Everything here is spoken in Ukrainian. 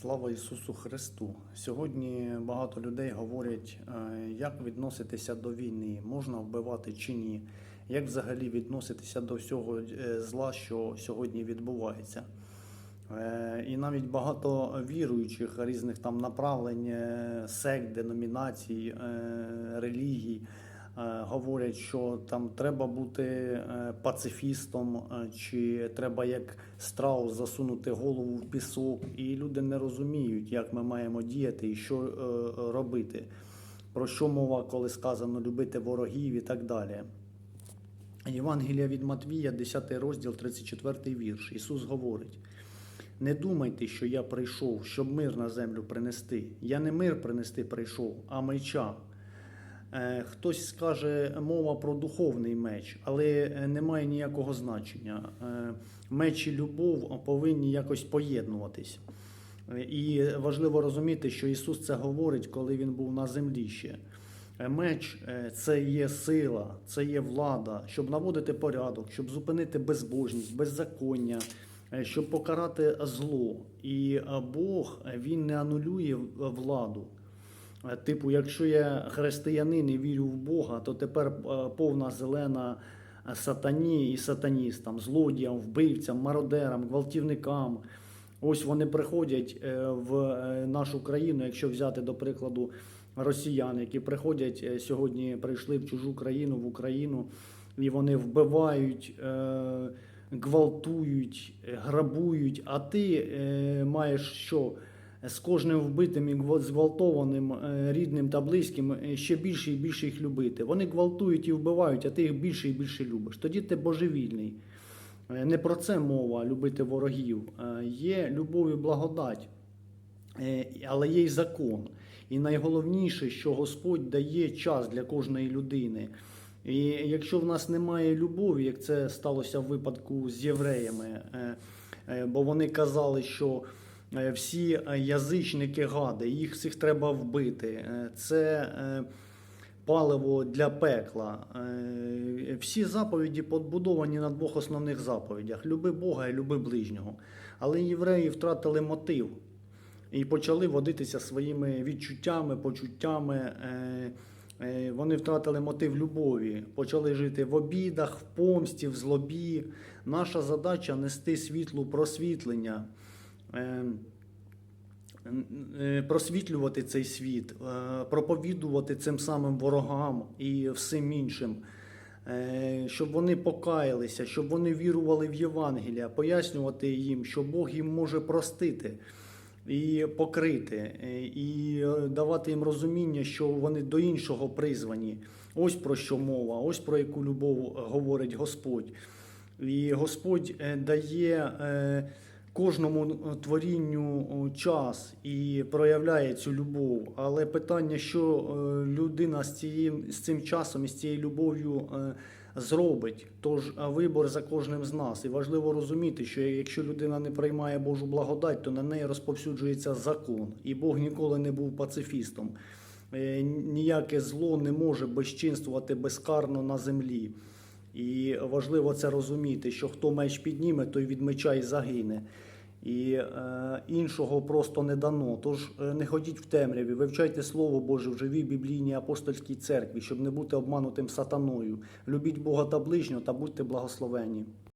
Слава Ісусу Христу! Сьогодні багато людей говорять, е, як відноситися до війни, можна вбивати чи ні, як взагалі відноситися до всього е, зла, що сьогодні відбувається. Е, І навіть багато віруючих різних там направлень, сект, деномінацій, релігій говорять, що там треба бути е, пацифістом, е, чи треба як страус засунути голову в пісок. І люди не розуміють, як ми маємо діяти і що е, робити. Про що мова, коли сказано любити ворогів і так далі. Євангелія від Матвія, 10 розділ, 34 вірш. Ісус говорить: Не думайте, що я прийшов, щоб мир на землю принести. Я не мир принести прийшов, а меча. Е, Хтось скаже мова про духовний меч, але е, немає ніякого значення. Е, Меч і любов повинні якось поєднуватись. І важливо розуміти, що Ісус це говорить, коли Він був на землі ще. Меч це є сила, це є влада, щоб наводити порядок, щоб зупинити безбожність, беззаконня, щоб покарати зло. І Бог він не анулює владу. Е, Типу, якщо я християнин і вірю в Бога, то тепер е, повна зелена е, сатані і сатаністам, злодіям, вбивцям, мародерам, гвалтівникам. Ось вони приходять в нашу країну, якщо взяти до прикладу росіян, які приходять сьогодні, прийшли в чужу країну, в Україну, і вони вбивають, гвалтують, грабують. А ти маєш що? З кожним вбитим і зґвалтованим е, рідним та близьким е, ще більше і більше їх любити. Вони гвалтують і вбивають, а ти їх більше і більше любиш. Тоді ти божевільний. Е, Не про це мова любити ворогів. Є любов і благодать, але є й закон. І найголовніше, що Господь дає час для кожної людини. І якщо в нас немає любові, як це сталося в випадку з євреями, бо вони казали, що всі е, язичники гади, їх всіх треба вбити. Е, Це е, паливо для пекла. Е, Всі заповіді побудовані на двох основних заповідях: люби Бога і люби ближнього. Але євреї втратили мотив і почали водитися своїми відчуттями, почуттями. Е, е, Вони втратили мотив любові, почали жити в обідах, в помсті, в злобі. Наша задача нести світлу просвітлення. Е, е, просвітлювати цей світ, е, проповідувати цим самим ворогам і всім іншим, е, щоб вони покаялися, щоб вони вірували в Євангелія, пояснювати їм, що Бог їм може простити і покрити, і давати їм розуміння, що вони до іншого призвані. Ось про що мова, ось про яку любов говорить Господь. І Господь дає кожному е, творінню час і проявляє цю любов. Але питання, що е, людина з, цією, з цим часом і з цією любов'ю е, зробить. Тож вибор за кожним з нас. І важливо розуміти, що якщо людина не приймає Божу благодать, то на неї розповсюджується закон. І Бог ніколи не був пацифістом. Ніяке зло не може безчинствувати безкарно на землі. І важливо це розуміти, що хто меч підніме, той від меча і загине. І е, іншого просто не дано. Тож е, не ходіть в темряві, вивчайте Слово Боже в живій біблійній апостольській церкві, щоб не бути обманутим сатаною. Любіть Бога та ближнього та будьте благословені.